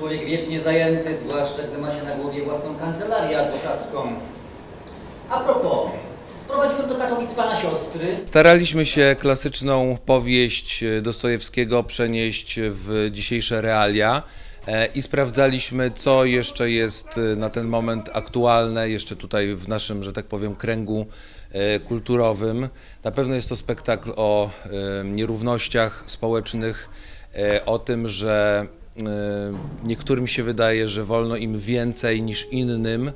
Człowiek wiecznie zajęty, zwłaszcza gdy ma się na głowie własną kancelarię adwokacką. A propos, sprowadziłem do Katowic pana siostry. Staraliśmy się klasyczną powieść e, Dostojewskiego przenieść w dzisiejsze realia e, i sprawdzaliśmy, co jeszcze jest e, na ten moment aktualne, jeszcze tutaj w naszym, że tak powiem, kręgu kulturowym. Na pewno jest to spektakl o nierównościach społecznych, o tym, że niektórym się wydaje, że wolno im więcej niż innym.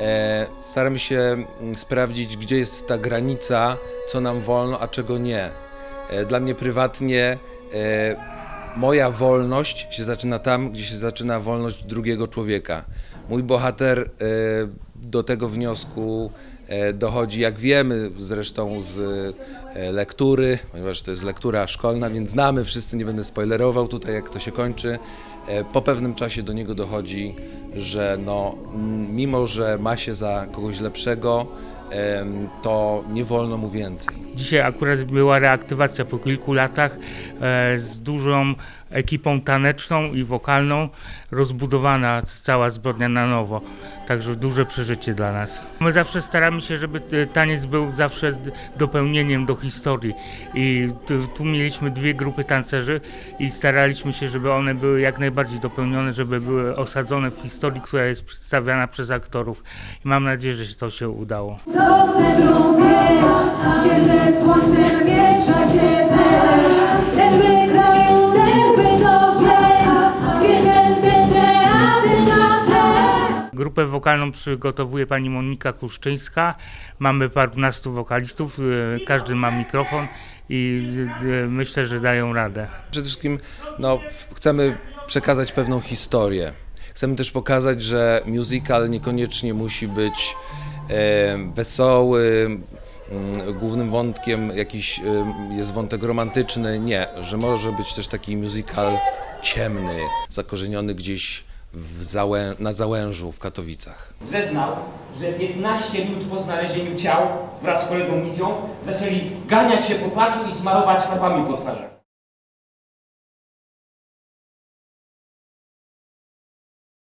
E, Staramy się mm, sprawdzić, gdzie jest ta granica, co nam wolno, a czego nie. E, Dla mnie prywatnie e, moja wolność się zaczyna tam, gdzie się zaczyna wolność drugiego człowieka. Mój bohater e, do tego wniosku e, dochodzi, jak wiemy zresztą z e, lektury, ponieważ to jest lektura szkolna, więc znamy wszyscy, nie będę spoilerował tutaj, jak to się kończy. E, Po pewnym czasie do niego dochodzi, że no, mimo, że ma się za kogoś lepszego, to nie wolno mu więcej. Dzisiaj akurat była reaktywacja po kilku latach e, z dużą ekipą taneczną i wokalną, rozbudowana cała zbrodnia na nowo. Także duże przeżycie dla nas. My zawsze staramy się, żeby taniec był zawsze dopełnieniem do historii. I tu, mieliśmy dwie grupy tancerzy i staraliśmy się, żeby one były jak najbardziej dopełnione, żeby były osadzone w historii, która jest przedstawiana przez aktorów. I mam nadzieję, że to się udało. Do centrum wieś, gdzie ze słońcem miesza Grupę wokalną przygotowuje pani Monika Kuszczyńska. Mamy parunastu wokalistów, e, każdy ma mikrofon i e, myślę, że dają radę. Przede wszystkim no, chcemy przekazać pewną historię. Chcemy też pokazać, że musical niekoniecznie musi być e, wesoły, głównym wątkiem jakiś e, jest wątek romantyczny. Nie, że może być też taki musical ciemny, zakorzeniony gdzieś załę, na Załężu w Katowicach. zeznał, że 15 minut po znalezieniu ciał wraz z kolegą Midią zaczęli ganiać się po placu i smarować farbami po twarzach.